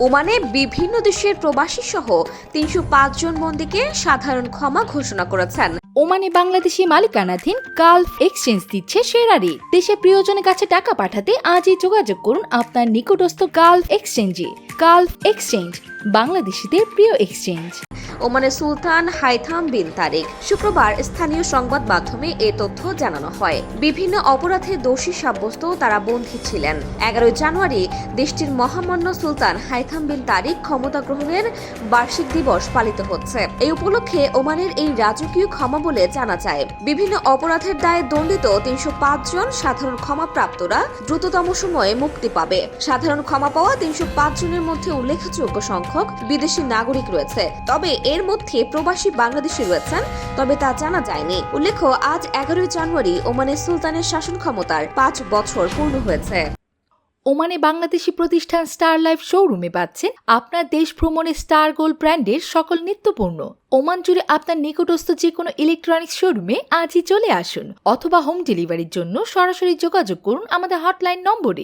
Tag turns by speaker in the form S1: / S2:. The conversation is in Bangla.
S1: ওমানে বিভিন্ন দেশের প্রবাসী সহ তিনশো জন বন্দীকে সাধারণ ক্ষমা ঘোষণা করেছেন।
S2: ওমানে বাংলাদেশি মালিকানাধীন গালফ এক্সচেঞ্জ দিচ্ছে সেরা রেট দেশে প্রিয়জনের কাছে টাকা পাঠাতে আজই যোগাযোগ করুন আপনার নিকটস্থ গালফ এক্সচেঞ্জে। গালফ এক্সচেঞ্জ, বাংলাদেশিদের প্রিয় এক্সচেঞ্জ।
S1: ওমানের সুলতান হাইথাম বিন তারিক। শুক্রবার স্থানীয় সংবাদ মাধ্যমে এ তথ্য জানানো হয়। বিভিন্ন অপরাধে দোষী সাব্যস্ত তারা বন্দী ছিলেন। এগারোই জানুয়ারি দেশটির মহামান্য সুলতান হাইথাম বিন তারিক ক্ষমতা গ্রহণের বার্ষিক দিবস পালিত হচ্ছে। এই উপলক্ষে ওমানের এই রাজকীয় ক্ষমা বলে জানা যায়। বিভিন্ন অপরাধের দায়ে দণ্ডিত তিনশো পাঁচ জন সাধারণ ক্ষমাপ্রাপ্তরা দ্রুততম সময়ে মুক্তি পাবে। সাধারণ ক্ষমা পাওয়া তিনশো পাঁচ জনের মধ্যে উল্লেখযোগ্য সংখ্যক বিদেশি নাগরিক রয়েছে। তবে এর মধ্যে প্রবাসী বাংলাদেশি রয়েছেন, তবে তা জানা যায়নি। উল্লেখ্য, আজ এগারোই জানুয়ারি ওমানের সুলতানের শাসন ক্ষমতার পাঁচ বছর পূর্ণ হয়েছে।
S2: ওমানে বাংলাদেশি প্রতিষ্ঠান স্টার লাইফ শোরুমে পাচ্ছেন আপনার দেশ ভ্রমণে স্টার গোল্ড ব্র্যান্ডের সকল নিত্যপণ্য ওমান জুড়ে আপনার নিকটস্থ যে কোনো ইলেকট্রনিক্স শোরুমে আজই চলে আসুন, অথবা হোম ডেলিভারির জন্য সরাসরি যোগাযোগ করুন আমাদের হটলাইন নম্বরে।